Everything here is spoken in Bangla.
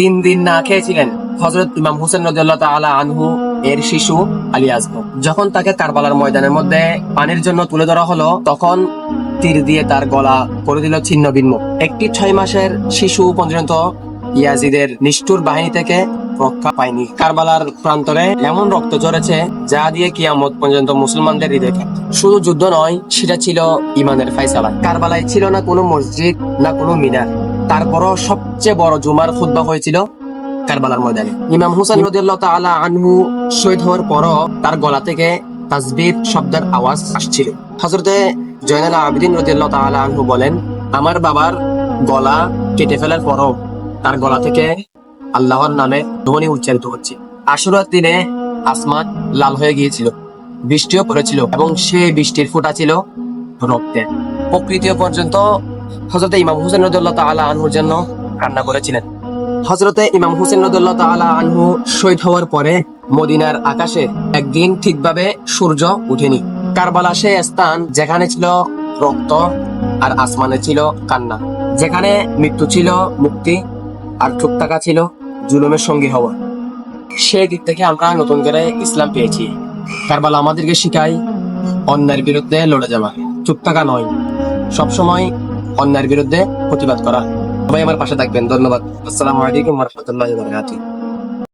তিন দিন না খেয়েছিলেন হজরত ইমাম হুসেন রাদিয়াল্লাহু তাআলা আনহু এর শিশু আলী আজম। যখন তাকে কারবালার ময়দানের মধ্যে পানির জন্য তুলে ধরা হলো, তখন তীর দিয়ে তার গলা করে দিল ছিন্ন ভিন্ন। একটি ছয় মাসের শিশু পর্যন্ত ইয়াজিদের নিষ্ঠুর বাহিনী থেকে রক্ষা পায়নি। কারবালার প্রান্তরে এমন রক্ত ঝরেছে, যা দিয়ে কিয়ামত পর্যন্ত মুসলমানদের হৃদয়। শুধু যুদ্ধ নয়, সেটা ছিল ইমানের ফাইসালা কারবালায় ছিল না কোনো মসজিদ, না কোনো মিনার। তারপরও সবচেয়ে বড় জুমার খুতবা হয়েছিল কারবালার ময়দানে। ইমাম হুসেন রাদিয়াল্লাহু তাআলা আনহু শহীদ হওয়ার পরও তার গলা থেকে তাসবিহ শব্দের আওয়াজ আসছিল। হযরতে জয়নাল আবেদিন রাদিয়াল্লাহু তাআলা আনহু বলেন, আমার বাবার গলা কেটে ফেলার পরও তার গলা থেকে আল্লাহর নামে ধ্বনি উচ্চারিত হচ্ছে। আশুরার দিনে আসমান লাল হয়ে গিয়েছিল, বৃষ্টিও পড়েছিল এবং সেই বৃষ্টির ফোঁটা ছিল রক্তের প্রকৃতিও পর্যন্ত হজরতে ইমাম হুসেন রদুল্লাহ তাআলা আনহুর জন্য কান্না করেছিলেন। হজরতে ইমাম হুসেন রদুল্লাহ তাআলা আনহু শহীদ হওয়ার পরে মদিনার আকাশে একদিন ঠিকভাবে সূর্য উঠেনি। কারবালা সে স্থান যেখানে ছিল রক্ত আর আসমানে ছিল কান্না। যেখানে মৃত্যু ছিল মুক্তি আর চুপ থাকা ছিল জুলুমের সঙ্গী হওয়া। সেই দিক থেকে আমরা নতুন করে ইসলাম পেয়েছি। কারবালা আমাদেরকে শিখায় অন্যায়ের বিরুদ্ধে লড়ে যাওয়া। চুপ থাকা নয়। সবসময় অন্যায়ের বিরুদ্ধে প্রতিবাদ করা। সবাই আমার পাশে থাকবেন। ধন্যবাদ। আসসালামু আলাইকুম রহমতুল্লাহ বারকাতুহ।